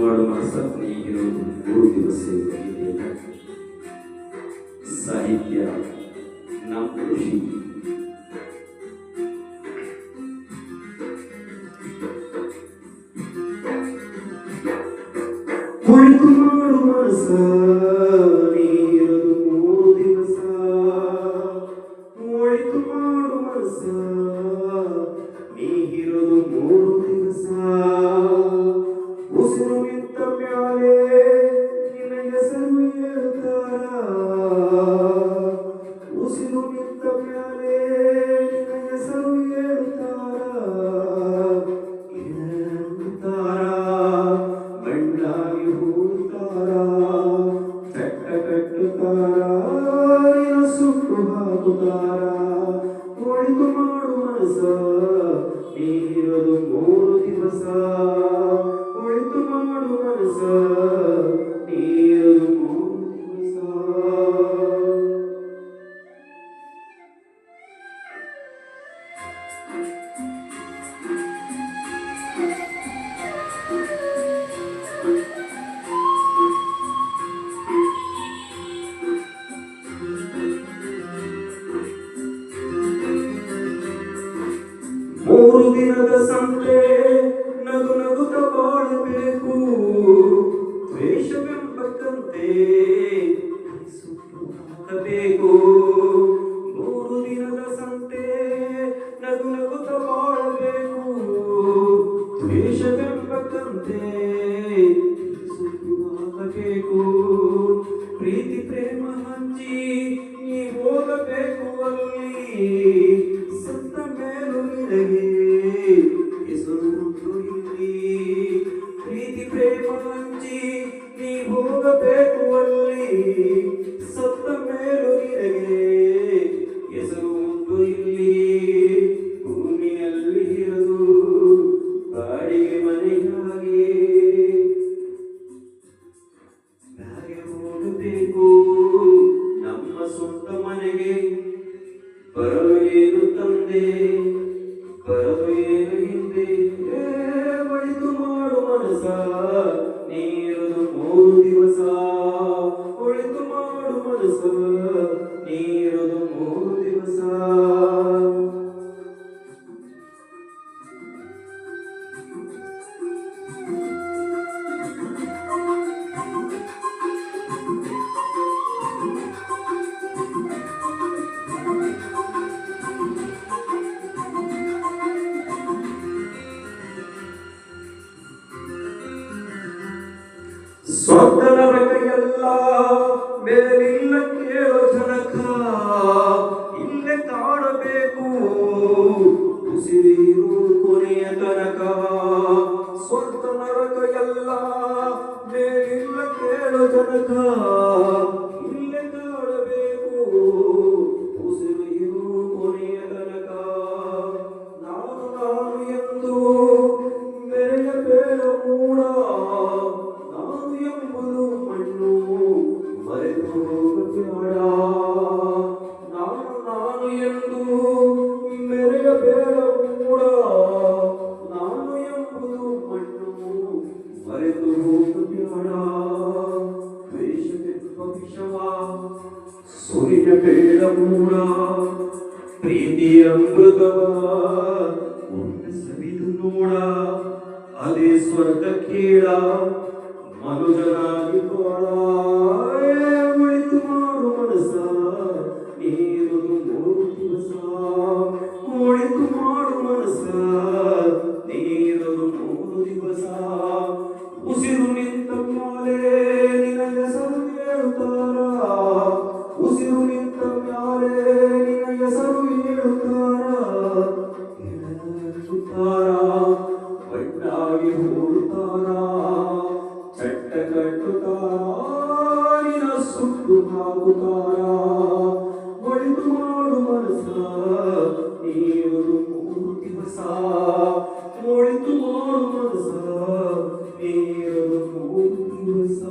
ಮಾಡು ಮನಸ್ಸ ಈಗಿರೋದು ಮೂರು ದಿವಸ ಇದೆಯಲ್ಲ ಸಾಹಿತ್ಯ ನಮ್ಮ ಕೃಷಿ ಕುಳಿತು ಮಾಡು ಮನಸ್ಸ ಸುಟ್ಟು ಕುಳಿತು ಮಾಡು ಮನಸ ನೀಗಿರೋದು ಮೂರು ದಿವಸ. ಕುಳಿತು ಮಾಡು ಮನಸ್ಸ ದಿನದ ಸಂತೆ ನಗು ನಗುತ್ತ ಬಾಳಬೇಕು ದ್ವೇಷವೆಂಬಕ್ಕಂತೆ ಸುಟ್ಟು ಹಾಕಬೇಕು ಏನು ತಂದೆ? ಏನು ಹಿಂದೆ? ಏ, ಒಳಿತು ಮಾಡು ಮನಸ ನೀರು ಮೂರು ದಿವಸ? ಸ್ವರ್ಗದ ಕೈಯಲ್ಲ ಮೇಲಿಲ್ಲ ದ್ವೇಷವೆಂಬ ಬೇಡ ಮೂಡ ಪ್ರೀತಿ ಅಮೃತವ. ಒಮ್ಮೆ ಸವಿದು ನೋಡ ಅದೇ ಸ್ವರ್ಗ ಕೇಳ ಮನುಜನಾಗಿ ಏ, ಒಳಿತು ಮಾಡು ಮನಸ ನೀರು ಮೂರು ದಿವಸ ಒಳಿತು ಮಾಡು ಮನಸ ತಾರಾ ಬಣ್ಣಾಗಿ ಹೂರು ತಾರಾ ಚಟ್ಟ ಕಟ್ಟು ತಾರಿನ ಸುಟ್ಟು ಹಾಕು ತಾರಾ ಒಳಿತು ಮಾಡು ಮನಸ ನೀರು ಮೂರು ದಿವಸ ಒಳಿತು ಮಾಡು ಮನಸ ನೀರು ಮೂರು ದಿವಸ